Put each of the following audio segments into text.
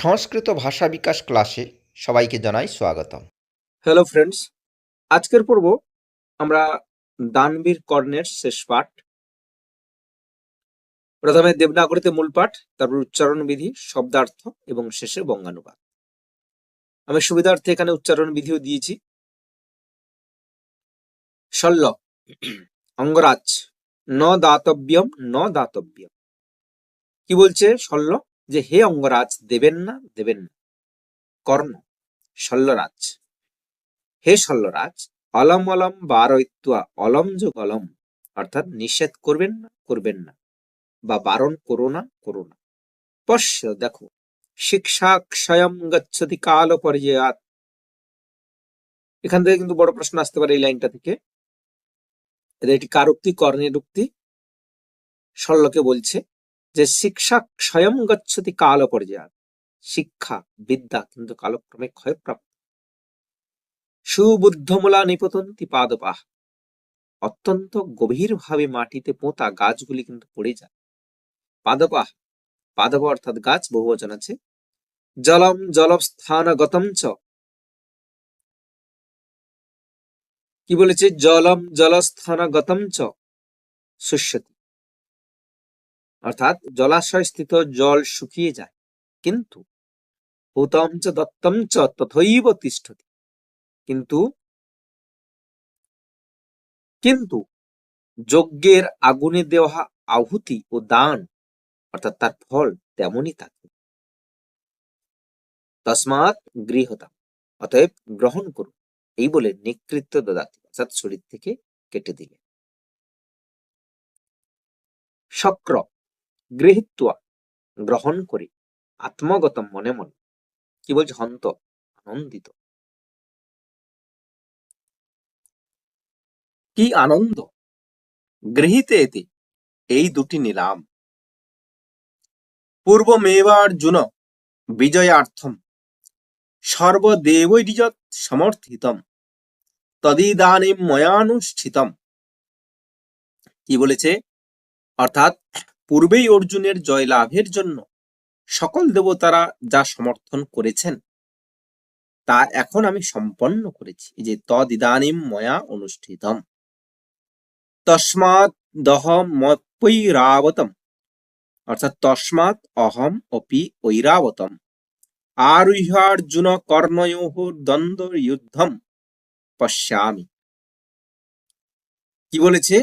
সংস্কৃত ভাষা বিকাশ ক্লাসে সবাইকে জানাই স্বাগতম। হ্যালো ফ্রেন্ডস আজকের পর্ব আমরা দানবীর কর্ণের শেষ পাঠ। প্রথমে দেবনাগরীতে মূল পাঠ, তারপর উচ্চারণ বিধি, শব্দার্থ এবং শেষে বঙ্গানুবাদ। আমি সুবিধার্থে এখানে উচ্চারণ বিধিও দিয়েছি। শল্য, অঙ্গরাজ, ন দাতব্যম ন দাতব্যম। কি বলছে শল্য? যে হে অঙ্গরাজ, দেবেন না দেবেন না। কর্ণ, শল্যরাজ। হে শল্যরাজ, অলম অলম বারৈত্বা অলম যোগ অলম অর্থাৎ নিষেধ করবেন না করবেন না। বা বারণ করো না করো না। পশ্য, দেখো শিক্ষা ক্ষয়ম গচ্ছতি কাল পর্যায়াত এখান থেকে কিন্তু বড় প্রশ্ন আসতে পারে এই লাইনটা থেকে। এটা একটি কার উক্তি? কর্ণের উক্তি। শল্যকে বলছে। যে শিক্ষা ক্ষয়ম গচ্ছতি কাল পর্যায়াত শিক্ষা, বিদ্যা কিন্তু কালক্রমে ক্ষয়প্রাপ্ত। সুবুদ্ধমূলা নিপতন্তি পাদপাহ। অত্যন্ত গভীরভাবে মাটিতে পোঁতা গাছগুলি কিন্তু পড়ে যায়। পাদপাহ, পাদপ অর্থাৎ গাছ বহুবচন আছে। জলম জলস্থান গতম চ। কি বলেছে? জলম জলস্থান গতম চ। শুষ্যতি অর্থাৎ জলাশয় স্থিত জল শুকিয়ে যায়। কিন্তু হুতম চ দত্তম চ তথৈব তিষ্ঠতি। কিন্তু কিন্তু যজ্ঞের আগুনে দেওয়া আহুতি ও দান, অর্থাৎ তার ফল তেমনই থাকে। তসমাৎ গৃহতাম, অতএব গ্রহণ করুন, এই বলে নিকৃত্য দদাতি, অর্থাৎ শরীর থেকে কেটে দিলেন। শক্র গৃহীত্বা, গ্রহণ করে। আত্মগত মনে মনে। কি বলছে? হন্ত, আনন্দিত। কি আনন্দ? গৃহীতে এতে এই দুটি নিলাম। পূর্বমেবার্জুন বিজয়ার্থম। সর্বদেবৈর্যৎ সমর্থিতম। তদিদানিম ময়ানুষ্ঠিতম কি বলেছে? অর্থাৎ পূর্বেই অর্জুনের জয় লাভের জন্য সকল দেবতারা যা সমর্থন করেছেন, তা এখন আমি সম্পন্ন করেছি। যে তদিদানিম ময়া অনুষ্ঠিতম। তস্মাৎ দহম মপৈরাবতম অর্থাৎ তস্মাৎ অহম অপি ঐরাবতম। আরুহ্যার্জুন কর্ণয়োহ দ্বন্দ্ব যুদ্ধম পশ্যামি। কি বলেছে?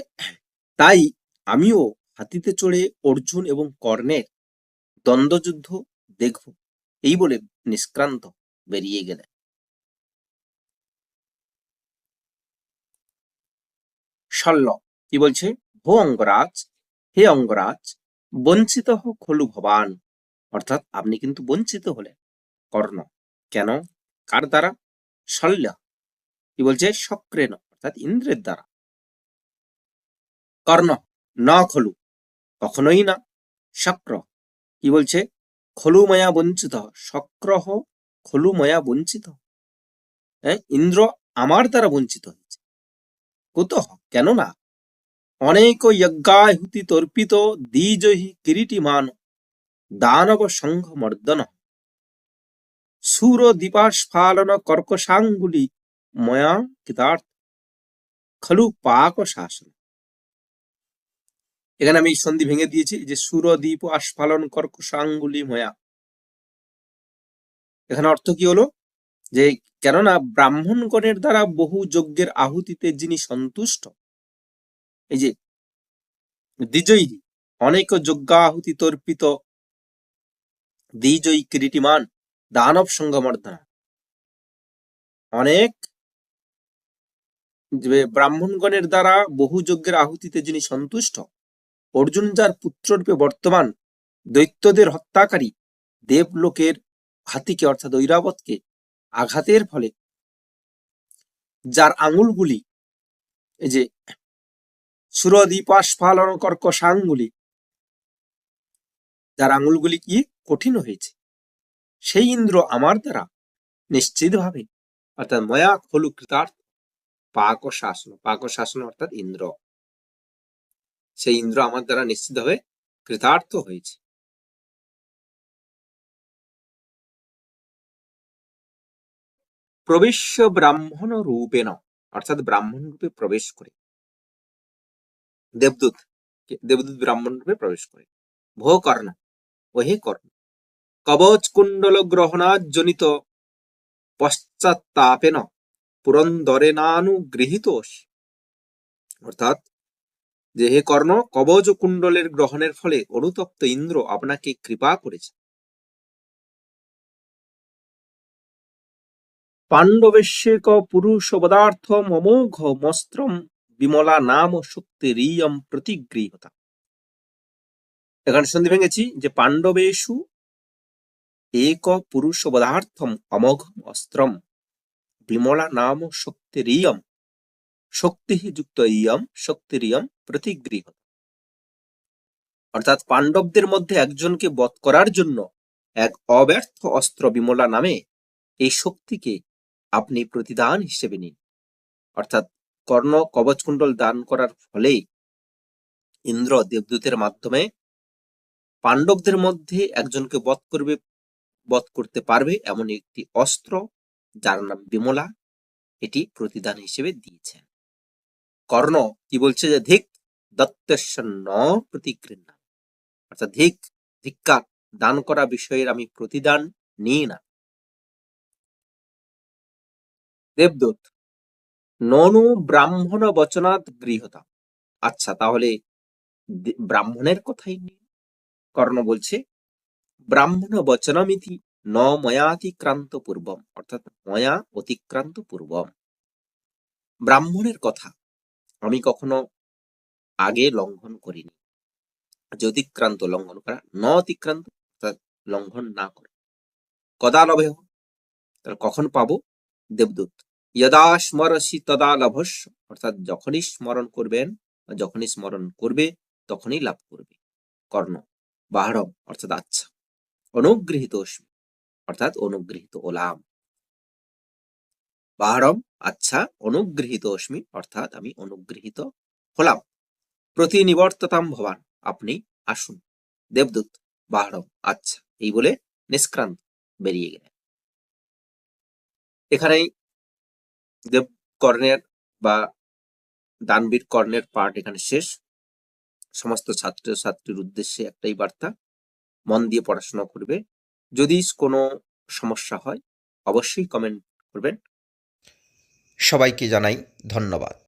তাই আমিও হাতিতে চড়ে অর্জুন এবং কর্ণের দ্বন্দ্বযুদ্ধ দেখব। এই বলে নিষ্ক্রান্ত বেরিয়ে গেলেন। শল্য কি বলছে? ভো অঙ্গরাজ, হে অঙ্গরাজ, বঞ্চিত খলু ভবান। অর্থাৎ আপনি কিন্তু বঞ্চিত হলেন কর্ণ। কেন? কার দ্বারা? শল্য কি বলছে? শক্রেন অর্থাৎ ইন্দ্রের দ্বারা। কর্ণ, ন খলু। কখনোই না শক্র। কি বলছে? খলুময়া বঞ্চিত শক্রহ খলুময়া বঞ্চিত। হ্যাঁ ইন্দ্র আমার দ্বারা বঞ্চিত হয়েছে। কুতঃ, কেননা অনেক যজ্ঞাহুতি তর্পিত দ্বিজহি কিরীটিমান দানব সংঘ মর্দন। সুর দীপাস্ফালন কর্কশাঙ্গুলি ময়া কৃতার্থ। খলু পাক শাসন এখানে আমি সন্ধি ভেঙে দিয়েছি, যে সুরদীপ আস্ফালন কর্কশাঙ্গুলি ময়া। এখানে অর্থ কি হলো? যে কেননা ব্রাহ্মণগণের দ্বারা বহু যজ্ঞের আহুতিতে যিনি সন্তুষ্ট, এই যে দ্বিজয়ী, অনেক যজ্ঞাহুতি তর্পিত দ্বিজয়ী কিরিটিমান দানব সংগমর্দনা অনেক ব্রাহ্মণগণের দ্বারা বহু যজ্ঞের আহুতিতে যিনি সন্তুষ্ট অর্জুন যার পুত্ররূপে বর্তমান দৈত্যদের হত্যাকারী দেবলোকের হাতিকে, অর্থাৎ ঐরাবতকে আঘাতের ফলে যার আঙুলগুলি, এই যে সুরদীপাস্ফালন কর্কশাঙ্গুলি যার আঙুলগুলি কি কঠিন হয়েছে, সেই ইন্দ্র আমার দ্বারা নিশ্চিতভাবে, অর্থাৎ ময়া খলু কৃতার্থ পাক শাসন পাক শাসন অর্থাৎ ইন্দ্র। সেই ইন্দ্র আমার দ্বারা নিশ্চিতভাবে কৃতার্থ হয়েছে। প্রবেশ্য ব্রাহ্মণ রূপেণ, অর্থাৎ ব্রাহ্মণ রূপে প্রবেশ করে। দেবদূত দেবদূত ব্রাহ্মণ রূপে প্রবেশ করে। ভো কর্ণ ও হে কর্ণ, কবচ কুণ্ডল গ্রহণাজনিত পশ্চাত্তাপেন পুরন্দরেনানুগৃহীত অর্থাৎ যে হে কর্ণ, কবজ কুণ্ডলের গ্রহণের ফলে অনুতপ্ত ইন্দ্র আপনাকে কৃপা করেছে। পাণ্ডবেশ্যেক পুরুষ পদার্থ মমোঘ মস্ত্রম বিমলা নাম শক্তিরিয়ম প্রতিগৃহতা। এখানে সন্ধি ভেঙেছি যে পাণ্ডবেশু এক পুরুষ পদার্থম অমোঘ অস্ত্রম বিমলা নাম শক্তিরিয়ম শক্তি যুক্ত ইয়ম, শক্তিরিয়ম প্রতিগৃহ অর্থাৎ পাণ্ডবদের মধ্যে একজনকে বধ করার জন্য এক অব্যর্থ অস্ত্র বিমলা নামে এই শক্তিকে আপনি প্রতিদান হিসেবে নিন। অর্থাৎ কর্ণ কবচকুণ্ডল দান করার ফলে ইন্দ্র দেবদূতের মাধ্যমে পাণ্ডবদের মধ্যে একজনকে বধ করবে, বধ করতে পারবে এমন একটি অস্ত্র যার নাম বিমলা, এটি প্রতিদান হিসেবে দিয়েছেন। কর্ণ কি বলছে যে ধিক দত্তস্য ন প্রতিকৃণ্যা অর্থাৎ ধিক, ধিক্কা, দান করা বিষয়ের আমি প্রতিদান নিই না। দেবদূত, ননু ব্রাহ্মণ বচনাত গৃহতা আচ্ছা তাহলে ব্রাহ্মণের কথাই নিন কর্ণ বলছে, ব্রাহ্মণ বচনমিতি ন ময়াতিক্রান্ত পূর্বম। অর্থাৎ ময়া অতিক্রান্ত পূর্বম। ব্রাহ্মণের কথা আমি কখনো আগে লঙ্ঘন করিনি। যে অতিক্রান্ত লঙ্ঘন করা, ন অতিক্রান্ত লঙ্ঘন না করে। কদা লভে তাহলে কখন পাবো? দেবদূত যদা স্মরসি তদা লভস্য। অর্থাৎ যখনই স্মরণ করবেন যখনই স্মরণ করবে, তখনই লাভ করবে। কর্ণ, বাহরম, অর্থাৎ আচ্ছা। অনুগৃহীত অর্থাৎ অনুগৃহীত ওলাম। বাহরম আচ্ছা অনুগৃহীত অস্মি, অর্থাৎ আমি অনুগৃহীত হলাম। প্রতিনিবর্ততাম ভবান, আপনি আসুন। দেবদূত, বাহরম আচ্ছা এই বলে নিষ্ক্রান্ত বেরিয়ে গেলেন। এখানেই দেব কর্ণের বা দানবীর কর্ণের পার্ট এখানে শেষ। সমস্ত ছাত্র ছাত্রীর উদ্দেশ্যে একটাই বার্তা, মন দিয়ে পড়াশোনা করবে। যদি কোনো সমস্যা হয়, অবশ্যই কমেন্ট করবেন। সবাইকে জানাই ধন্যবাদ।